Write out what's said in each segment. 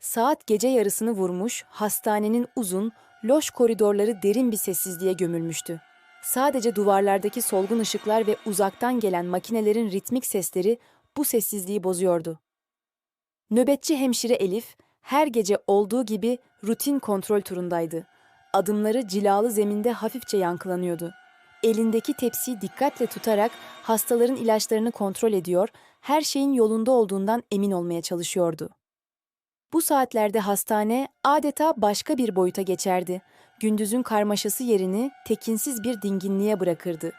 Saat gece yarısını vurmuş, hastanenin uzun, loş koridorları derin bir sessizliğe gömülmüştü. Sadece duvarlardaki solgun ışıklar ve uzaktan gelen makinelerin ritmik sesleri bu sessizliği bozuyordu. Nöbetçi hemşire Elif her gece olduğu gibi rutin kontrol turundaydı. Adımları cilalı zeminde hafifçe yankılanıyordu. Elindeki tepsiyi dikkatle tutarak hastaların ilaçlarını kontrol ediyor, her şeyin yolunda olduğundan emin olmaya çalışıyordu. Bu saatlerde hastane adeta başka bir boyuta geçerdi. Gündüzün karmaşası yerini tekinsiz bir dinginliğe bırakırdı.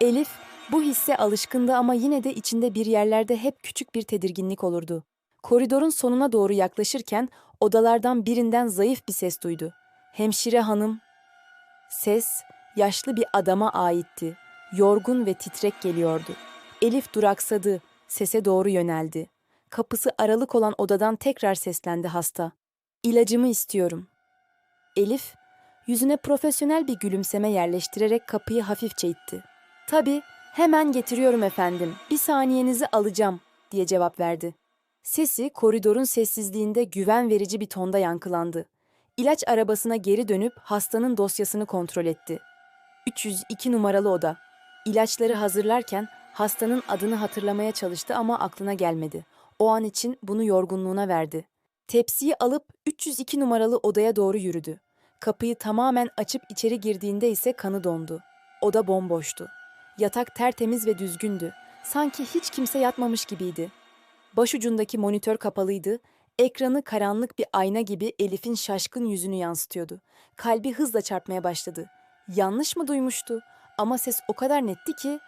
Elif bu hisse alışkındı ama yine de içinde bir yerlerde hep küçük bir tedirginlik olurdu. Koridorun sonuna doğru yaklaşırken odalardan birinden zayıf bir ses duydu. Hemşire hanım. Ses yaşlı bir adama aitti. Yorgun ve titrek geliyordu. Elif duraksadı, sese doğru yöneldi. Kapısı aralık olan odadan tekrar seslendi hasta. İlacımı istiyorum. Elif, yüzüne profesyonel bir gülümseme yerleştirerek kapıyı hafifçe itti. Tabii, hemen getiriyorum efendim. Bir saniyenizi alacağım, diye cevap verdi. Sesi koridorun sessizliğinde güven verici bir tonda yankılandı. İlaç arabasına geri dönüp hastanın dosyasını kontrol etti. 302 numaralı oda. İlaçları hazırlarken hastanın adını hatırlamaya çalıştı ama aklına gelmedi. O an için bunu yorgunluğuna verdi. Tepsiyi alıp 302 numaralı odaya doğru yürüdü. Kapıyı tamamen açıp içeri girdiğinde ise kanı dondu. Oda bomboştu. Yatak tertemiz ve düzgündü. Sanki hiç kimse yatmamış gibiydi. Başucundaki monitör kapalıydı. Ekranı karanlık bir ayna gibi Elif'in şaşkın yüzünü yansıtıyordu. Kalbi hızla çarpmaya başladı. Yanlış mı duymuştu? Ama ses o kadar netti ki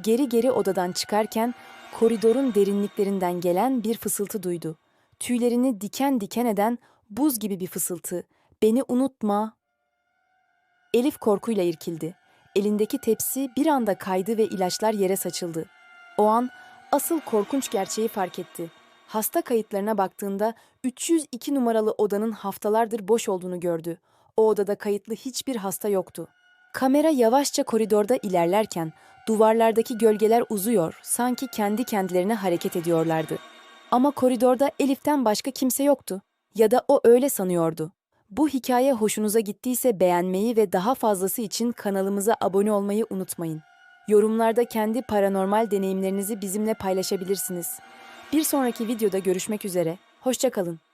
geri geri odadan çıkarken koridorun derinliklerinden gelen bir fısıltı duydu. Tüylerini diken diken eden buz gibi bir fısıltı. Beni unutma. Elif korkuyla irkildi. Elindeki tepsi bir anda kaydı ve ilaçlar yere saçıldı. O an asıl korkunç gerçeği fark etti. Hasta kayıtlarına baktığında 302 numaralı odanın haftalardır boş olduğunu gördü. O odada kayıtlı hiçbir hasta yoktu. Kamera yavaşça koridorda ilerlerken duvarlardaki gölgeler uzuyor, sanki kendi kendilerine hareket ediyorlardı. Ama koridorda Elif'ten başka kimse yoktu. Ya da o öyle sanıyordu. Bu hikaye hoşunuza gittiyse beğenmeyi ve daha fazlası için kanalımıza abone olmayı unutmayın. Yorumlarda kendi paranormal deneyimlerinizi bizimle paylaşabilirsiniz. Bir sonraki videoda görüşmek üzere. Hoşçakalın.